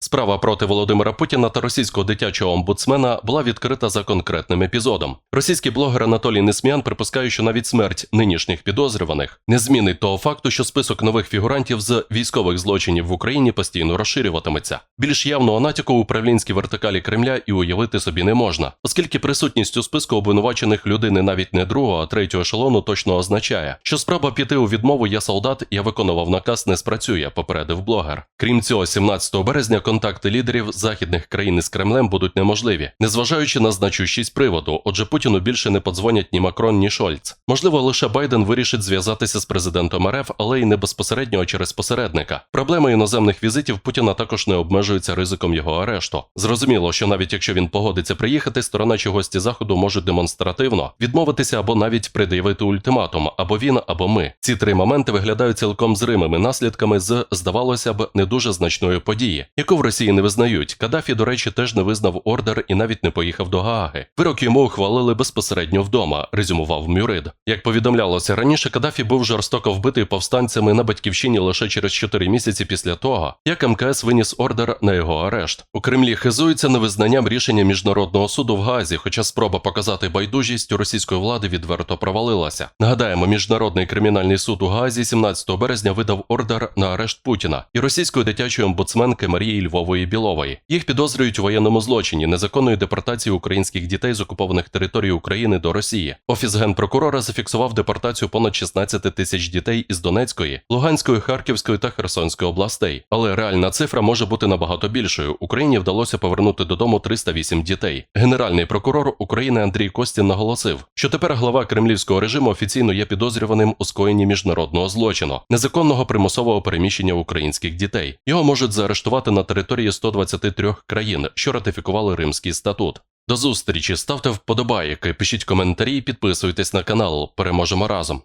Справа проти Володимира Путіна та російського дитячого омбудсмена була відкрита за конкретним епізодом. Російський блогер Анатолій Несміян припускає, що навіть смерть нинішніх підозрюваних не змінить того факту, що список нових фігурантів з військових злочинів в Україні постійно розширюватиметься. Більш явного натяку у управлінській вертикалі Кремля і уявити собі не можна, оскільки присутність у списку обвинувачених людини навіть не другого, а третього ешелону точно означає, що спроба піти у відмову я солдат, я виконував наказ, не спрацює, попередив блогер. Крім цього, 17 березня контакти лідерів західних країн із Кремлем будуть неможливі, незважаючи на значущість приводу. Отже, Путіну більше не подзвонять ні Макрон, ні Шольц. Можливо, лише Байден вирішить зв'язатися з президентом РФ, але й не безпосередньо а через посередника. Проблема іноземних візитів Путіна також не обмежується ризиком його арешту. Зрозуміло, що навіть якщо він погодиться приїхати, сторона чи гості заходу можуть демонстративно відмовитися або навіть пред'явити ультиматум, або він, або ми. Ці три моменти виглядають цілком зримими наслідками з, здавалося б, не дуже значної події, яку в Росії не визнають. Кадафі, до речі, теж не визнав ордер і навіть не поїхав до Гааги. Вирок йому ухвалили безпосередньо вдома, резюмував Мюрид. Як повідомлялося раніше, Кадафі був жорстоко вбитий повстанцями на батьківщині лише через 4 місяці після того, як МКС виніс ордер на його арешт. У Кремлі хизуються невизнанням рішення міжнародного суду в Газі, хоча спроба показати байдужість у російської влади відверто провалилася. Нагадаємо, міжнародний кримінальний суд у Газі 17 березня видав ордер на арешт Путіна і російської дитячої омбудсменки Марії Львової Білової. Їх підозрюють у воєнному злочині незаконної депортації українських дітей з окупованих територій України до Росії. Офіс генпрокурора зафіксував депортацію понад 16 тисяч дітей із Донецької, Луганської, Харківської та Херсонської областей. Але реальна цифра може бути набагато більшою. Україні вдалося повернути додому 308 дітей. Генеральний прокурор України Андрій Костін наголосив, що тепер глава кремлівського режиму офіційно є підозрюваним у скоєнні міжнародного злочину, незаконного примусового переміщення українських дітей. Його можуть заарештувати на території 123 країн, що ратифікували Римський статут. До зустрічі, ставте вподобайки, пишіть коментарі, підписуйтесь на канал. Переможемо разом.